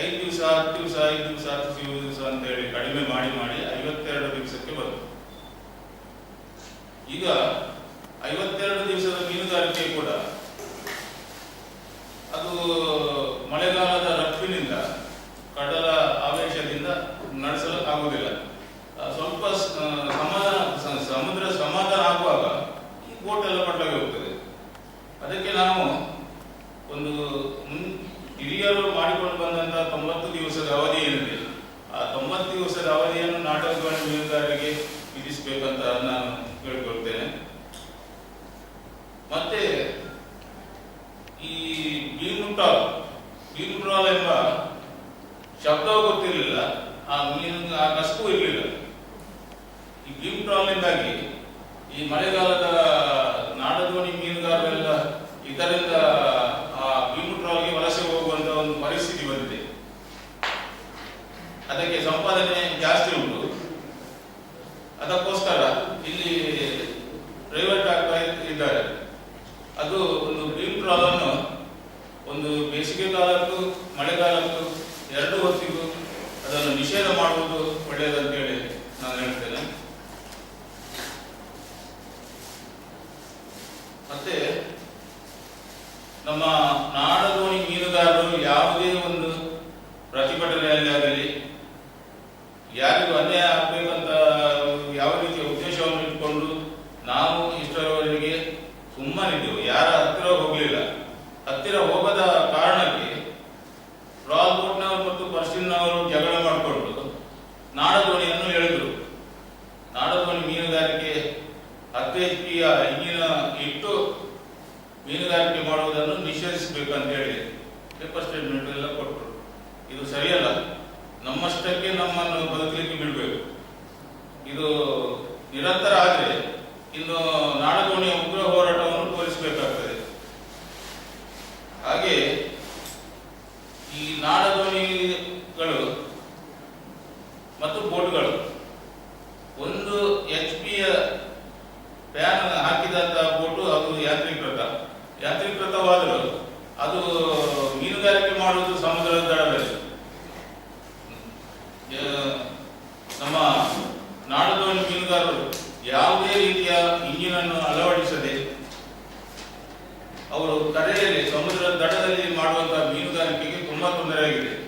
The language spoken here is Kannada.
ಐದು ದಿವಸ ಹತ್ತು ದಿವಸ ಐದು ದಿವಸ ಹತ್ತು ದಿವಸ ಅಂತ ಹೇಳಿ ಕಡಿಮೆ ಮಾಡಿ ಮಾಡಿ ಈಗ ಐವತ್ತೆರಡು ದಿವಸದ ಮೀನುಗಾರಿಕೆ ಕೂಡ. ಅದು ಮಳೆಗಾಲದ ರಪ್ಪಿನಿಂದ ಕಡಲ ಆವೇಶದಿಂದ ನಡೆಸಲು ಆಗುವುದಿಲ್ಲ ಸ್ವಲ್ಪ ಸಮಾಧಾನ ಸಮುದ್ರ ಸಮಾಧಾನ ಆಗುವಾಗ ಈ ಬೋಟ್ ಎಲ್ಲ ಪಟ್ಟಾಗಿ ಹೋಗ್ತದೆ. ಅದಕ್ಕೆ ನಾವು ಒಂದು ಹಿರಿಯರು ಮಾಡಿಕೊಂಡು ಬಂದಂತಹ ತೊಂಬತ್ತು ದಿವಸದ ಅವಧಿ ಏನಿದೆ? ಆ ತೊಂಬತ್ತು ದಿವಸದ ಅವಧಿಯನ್ನು ನಾಟಕ ಮೀನುಗಾರರಿಗೆ ವಿಧಿಸಬೇಕಂತ ನಾನು ಹೇಳ್ಕೊಳ್ತೇನೆ ಮತ್ತೆ ಈ ಬೀನುಟಾಲ್ ಬೀನುಟಾಲ್ ಎಂಬ ಶಬ್ದವೂ ಗೊತ್ತಿರಲಿಲ್ಲ. ಆ ಮೀನು ಆ ಕಸಬು ಇರಲಿಲ್ಲ. ಈ ಬೀಮುಟ್ರಾಲ್ನಿಂದಾಗಿ ಈ ಮಳೆಗಾಲದ ನಾಡದೋಣಿ ಮೀನುಗಾರರೆಲ್ಲ ಇದರಿಂದ ಆ ಬೀನುಟ್ರಾಲ್ಗೆ ವಲಸೆ ಹೋಗುವಂತ ಒಂದು ಪರಿಸ್ಥಿತಿ ಬಂದಿದೆ. ಅದಕ್ಕೆ ಸಂಪಾದನೆ ಜಾಸ್ತಿ ಉಂಟು. ಅದಕ್ಕೋಸ್ಕರ ಇಲ್ಲಿ ಪ್ರೈವೇಟ್ ಆಗ್ತಾ ಇದ್ದಾರೆ. ಅದು ಒಂದು ಗ್ರೀನ್ ಪ್ರಾಬ್ಲಮ್ ಒಂದು ಬೇಸಿಗೆ ಕಾಲಕ್ಕೂ ಮಳೆಗಾಲಕ್ಕೂ ಎರಡು ಹೊತ್ತಿಗೂ ಅದನ್ನು ನಿಷೇಧ ಮಾಡುವುದು ಒಳ್ಳೆಯದಂತೇಳಿ ನಾನು ಹೇಳ್ತೇನೆ. ಮತ್ತೆ ನಮ್ಮ ನಾಡದೋಣಿ ಮೀನುಗಾರರು ಯಾವುದೇ ಒಂದು ಪ್ರತಿಭಟನೆಯಲ್ಲಿ ಆಗಲಿ, ಯಾರಿಗೂ ಅನ್ಯಾಯ ಯಾರ ಹತ್ತಿರ ಹೋಗಲಿಲ್ಲ. ಹತ್ತಿರ ಹೋಗದ ಕಾರಣಕ್ಕೆ ರಾಜ್ಕೋಟ್ನವರು ಮತ್ತು ಪರ್ಶಿನ್ನವರು ಜಗಳ ಮಾಡಿಕೊಂಡು ನಾಡದೋಣಿಯನ್ನು ಎಳೆದರು. ನಾಡದೋಣಿ ಮೀನುಗಾರಿಕೆ ಪಿಯ ಇಂಜಿನ ಇಟ್ಟು ಮೀನುಗಾರಿಕೆ ಮಾಡುವುದನ್ನು ನಿಷೇಧಿಸಬೇಕಂತ ಹೇಳಿ ಪೇಪರ್ ಸ್ಟೇಟ್ಮೆಂಟ್ ಎಲ್ಲ ಕೊಟ್ಟರು ಇದು ಸರಿಯಲ್ಲ. ನಮ್ಮಷ್ಟಕ್ಕೆ ನಮ್ಮನ್ನು ಬದುಕಲಿಕ್ಕೆ ಮಾಡುವುದು ಸಮುದ್ರದ ದಡದಲ್ಲಿ ನಮ್ಮ ನಾಡದೋಣಿ ಮೀನುಗಾರರು ಯಾವುದೇ ರೀತಿಯ ಇಂಜಿನ್ ಅನ್ನು ಅಳವಡಿಸದೆ ಅವರು ಕರೆಯಲ್ಲಿ ಸಮುದ್ರದ ದಡದಲ್ಲಿ ಮಾಡುವಂತಹ ಮೀನುಗಾರಿಕೆಗೆ ತುಂಬಾ ತೊಂದರೆಯಾಗಿದೆ.